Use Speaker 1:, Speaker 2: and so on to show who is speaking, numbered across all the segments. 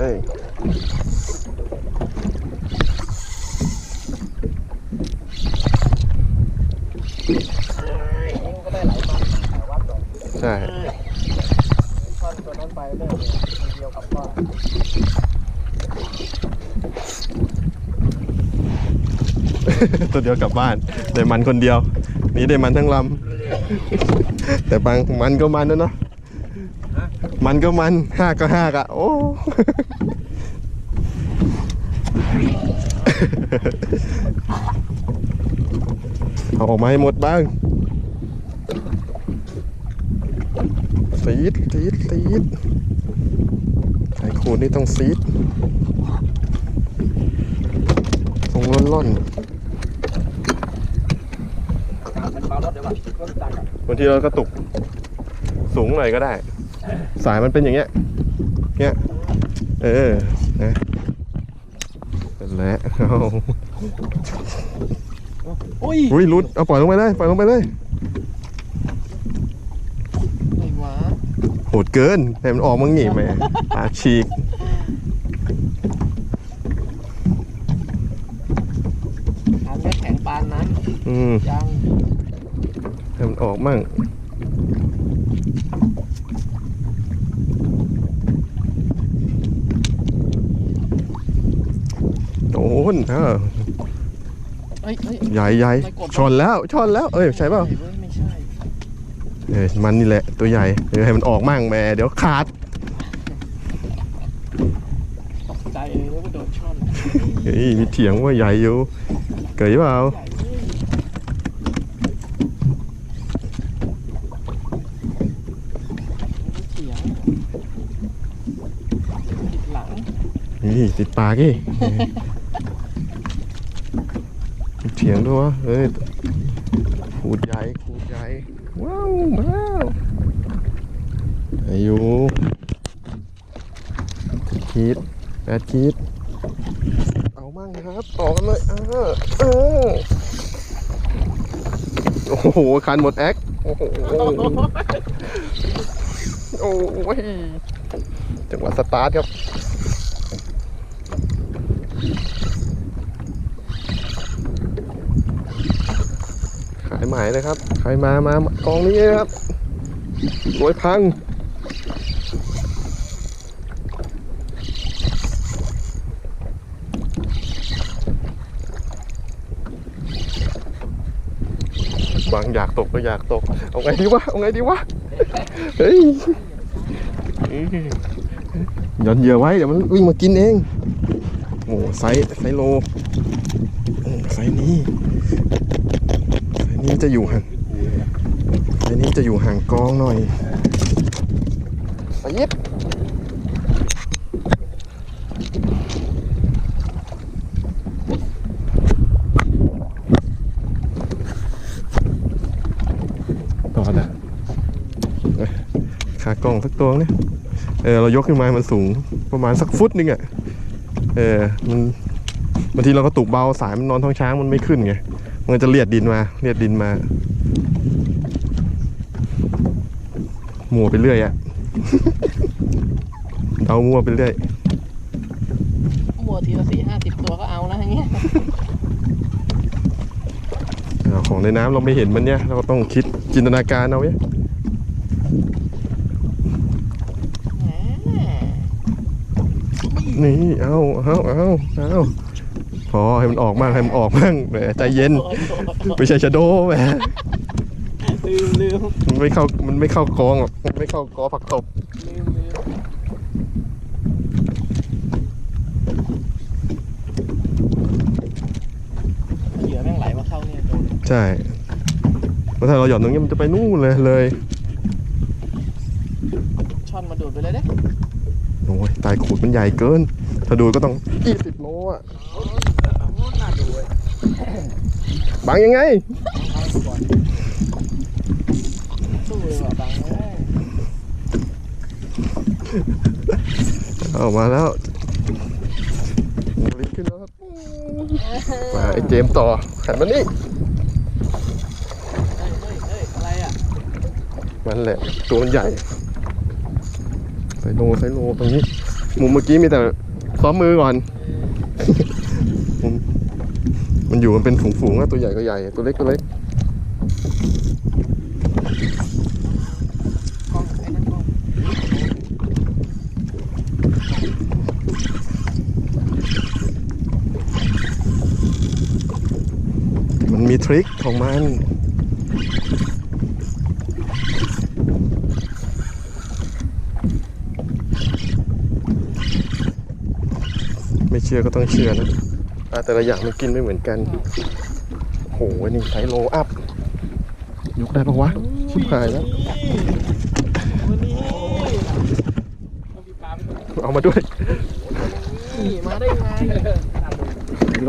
Speaker 1: เลยใช่
Speaker 2: ท่อนตัวนั้นไปเรื่อยเดียวกับว่า
Speaker 1: ตัวเดียวกลับบ้านได้มันคนเดียว นี่ได้มันทั้งลำแต่บางมันก็มันนะเนาะ มันก็มันห้าก็ห้ากอะโอ้ เอาออกมาให้หมดบ้างซีดซีดซีดไข่คูนนี่ต้องซีดทรงร่อนๆ
Speaker 2: เป็นเบารถเดี๋ยวว่าต้น
Speaker 1: บางทีเรากระตุกสูงหน่อยก็ได้ สายมันเป็นอย่างเงี้ยเงี้ยเออ นะเป็นแล้วเอา
Speaker 2: อุ้ย
Speaker 1: อุ้ยรุด เอาปล่อยลงไปเลย ปล่อยลงไปเลย
Speaker 2: ไอ้หวา
Speaker 1: โหดเกินให้มันออกมังหนีไหมปากฉีก
Speaker 2: ทางแค่แข็งปานนั้น
Speaker 1: อืม
Speaker 2: ยัง
Speaker 1: ให้มันออกมั่ง นเออ
Speaker 2: เอ้ยเอ้ย
Speaker 1: ใหญ่ใหญ่ชนแล้วชนแล้ว เอ้ยใช่เปล่า
Speaker 2: ไม่ใช่
Speaker 1: เอ้ยมันนี่แหละตัวใหญ่เดี๋ยวให้มันออกมั่งแหม่เดี๋ยวขาด
Speaker 2: ตกใจเลยแล้วก็โดนช่อน
Speaker 1: เฮ้ยมีเถียงว่าใหญ่อยู่ เกยเปล่า
Speaker 2: ใหญ่เลยเสียงติดหลัง
Speaker 1: นี่ติดปากอีมี เถียงด้วยวะเฮ้ยขูดใหญ่ขูดใหญ่ว้าวมาแล้วอายุคิดแปดคิดเอามั่งครับต่อกันเลยเออเออโอ้โหคันหมดแอคโอ้โหโอ้ยจังหวะสตาร์ทครับายหมายเลยครับ ใครมามากองนี้นะครับรวยพัง บางอยากตกก็อยากตก เอาไงดีวะ เอาไงดีวะ เฮ้ยหย่อนเหยื่อไว้ เดี๋ยวมันวิ่งมากินเองโอ้ไซส์ไซส์โลอืมไซส์นี้ไซส์นี้ จะอยู่ห่างไซส์นี้จะอยู่ห่างกองหน่อยไปยิบต่อนะเอ้ยขากล้องสักตัวเนี่ยเออเรายกขึ้นมา มันสูงประมาณสักฟุตนึงอะเออ มันบางทีเราก็ตุกเบาสายมันนอนท้องช้างมันไม่ขึ้นไง มันจะเลียดดินมาเลียดดินมามัวไปเรื่อยอะเดามัวไปเรื่อย
Speaker 2: มัวทีละสี่ห้าสิบตัวก็เอานะอย่างเงี้ย
Speaker 1: เอาของในน้ำเราไม่เห็นมันเนี่ย เราก็ต้องคิดจินตนาการเอาเนี่ย
Speaker 2: แหม
Speaker 1: นี่ เอาเอาเอาเอา พอให้มันออกมากให้มันออกบ้างแหมใจเย็น
Speaker 2: โอ้ยโอ้ย
Speaker 1: ไม่ใช่ชะโดแหม
Speaker 2: ลืมลืม
Speaker 1: มันไม่เข้ามันไม่เข้ากองหรอกมันไม่เข้ากอผักตบ
Speaker 2: ลืมลืมเหยื่อแม่งไหลมาเข้าเนี่ยโดน
Speaker 1: ใช่แล้วถ้าเราหย่อนตรงนี้มันจะไปนู่นเลยเลย
Speaker 2: ช่อนมาดูดไปเลยเด้
Speaker 1: โอ้ยตายขูดมันใหญ่เกิน ถ้าดูก็ต้อง20โลอะ
Speaker 2: น่าดูเลย
Speaker 1: บังยังไง
Speaker 2: เอา
Speaker 1: มาแล้วลิขึ้นแล้วครับมาไอ้เจมต่อขันมานี่
Speaker 2: ไมั
Speaker 1: นแหละ ตัวมันใหญ่ไซโลไซโลตรงนี้ มุมเมื่อกี้มีแต่ซ้อมมือก่อน อยู่มันเป็นฝูงๆอะตัวใหญ่ก็ใหญ่ ตัวเล็กก็เล็กมันมีทริคของมันไม่เชื่อก็ต้องเชื่อนะ แต่ละอย่างมันกินไม่เหมือนกัน โหนี่ไซโลอัพ ยกได้ปะวะ ชิบหายแล้ว
Speaker 2: วันนี้เอาพี่ปาไปก่อน
Speaker 1: เอามาด้วย
Speaker 2: นี่มาได้ไง
Speaker 1: ไซโล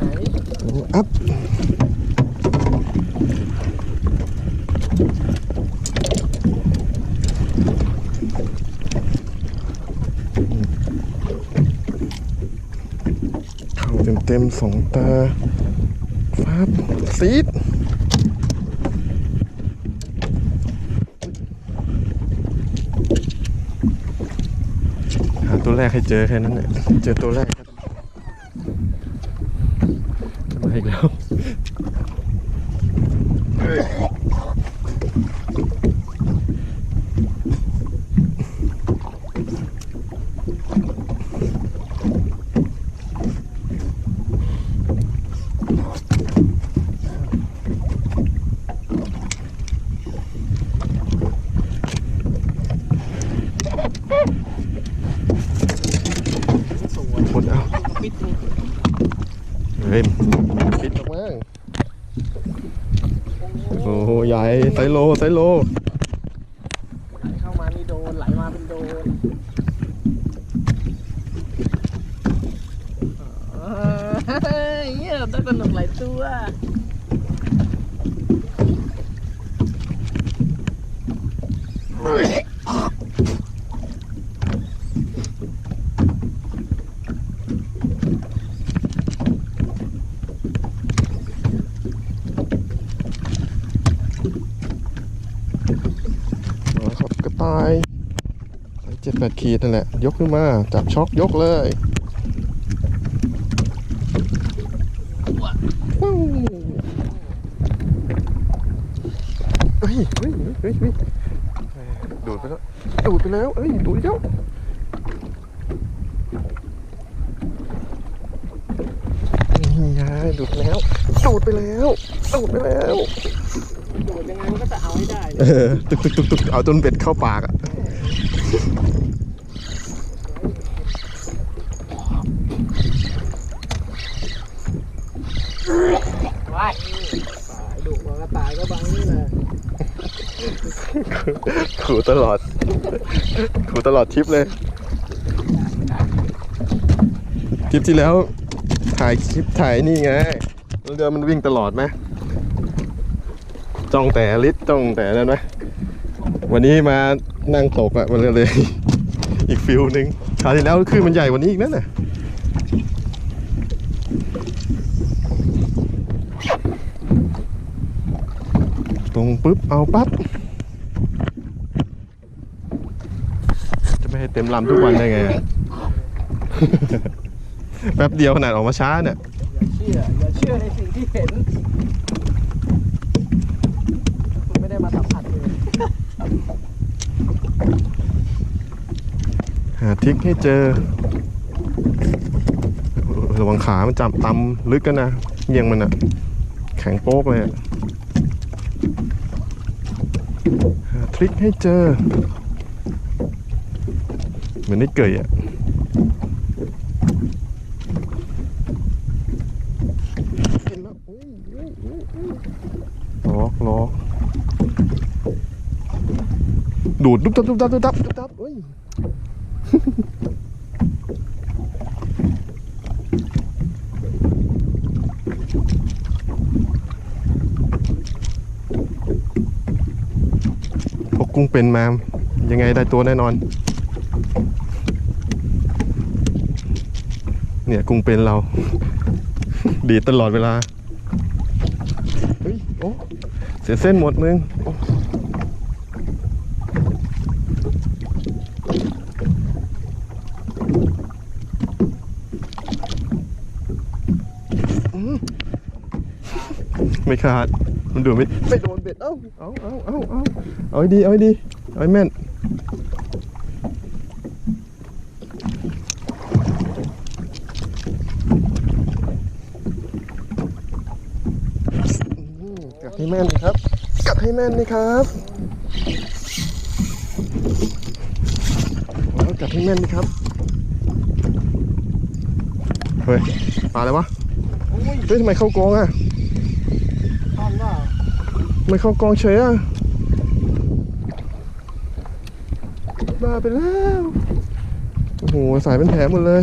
Speaker 2: หาย
Speaker 1: โลอัพ เข้าเต็ มสองตาฟับซีดหาตัวแรกให้เจอแค่นั้นแหละเจอตัวแรกก็จะมาอีกแล้ว
Speaker 2: สวย
Speaker 1: หมดเอา
Speaker 2: ปิดนี่
Speaker 1: เฮ้ย ปิดออกมาโอ้โหใหญ่ไซโลไซโล
Speaker 2: ไหลเข้ามานี่โดนไหลมาเป็นโดนเยี่ยได้สนุกหลายตัว
Speaker 1: เอาครับกระต่ายเจ็ด แปดขีดนั่นแหละ ยกขึ้นมา จับช็อกยกเลยว้าวเฮ้ยเฮ้ยเฮ้ยเฮ้ยดูดไปแล้วดูดไปแล้วเอ้ยดูดแล้วนี่ไงดูดแล้วดูดไปแล้วดูดไปแล้ว
Speaker 2: โดดยังไงมันก็จะเอาให้ได้
Speaker 1: เออตึกตึกตึกตึกเอาจนเบ็ดเข้าปากอะา
Speaker 2: ยตายดุมันก็ตายก็บังนี่แหละ
Speaker 1: ขู่ตลอดขู่ตลอดทริปเลยทริปที่แล้วถ่ายคลิปถ่ายนี่ไงล้วเรือมันวิ่งตลอดไหมจ้องแต่ลิศจ้องแต่นั่นไหมวันนี้มานั่งตกอะมันเลย อีกฟิลหนึ่งคราวที่แล้วคือมันใหญ่กว่านี้อีกนั่นน่ะ งปุ๊บ เอาปั๊บ จะไม่ให้เต็มลำทุกวันได้ไงอะแป๊บเดียวขนาดออกมาช้าเนี่ย
Speaker 2: อย่าเชื่อ อย่าเชื่อในสิ่งที่เห็น คุณไม่ได้มาสัมผัสเลย
Speaker 1: หาทริกให้เจอ ระวังขามันจับตำลึกกันนะเยียงมันอะแข็งโป๊กเลยอะ หาทริคให้เจอ เหมือนได้เกยอะล็อกล็อกดูดดุ๊บดับดุ๊บดับดุ๊บดับดุ๊บดับ กุ้งเป็นมา ยังไงได้ตัวแน่นอน เนี่ยกุ้งเป็นเรา ดีตลอดเวลา เฮ้ย โอ้เสียเส้นหมดมึงไม่ขาด มันดูไม่ไม่โดน เอ้าเอาเอาเอาเอาเอาให้ดีเอาให้ดีเอาให้แม่นกัดให้แม่นนะครับกัดให้แม่นนะครับโอ้กัดให้แม่นนะครับเฮ้ยปลาอะไรวะเฮ้ยทำไมเข้ากองอะ ไมเข้ากองเฉยอะบ้าไปแล้ว โอ้โห สายเป็นแผลหมดเลย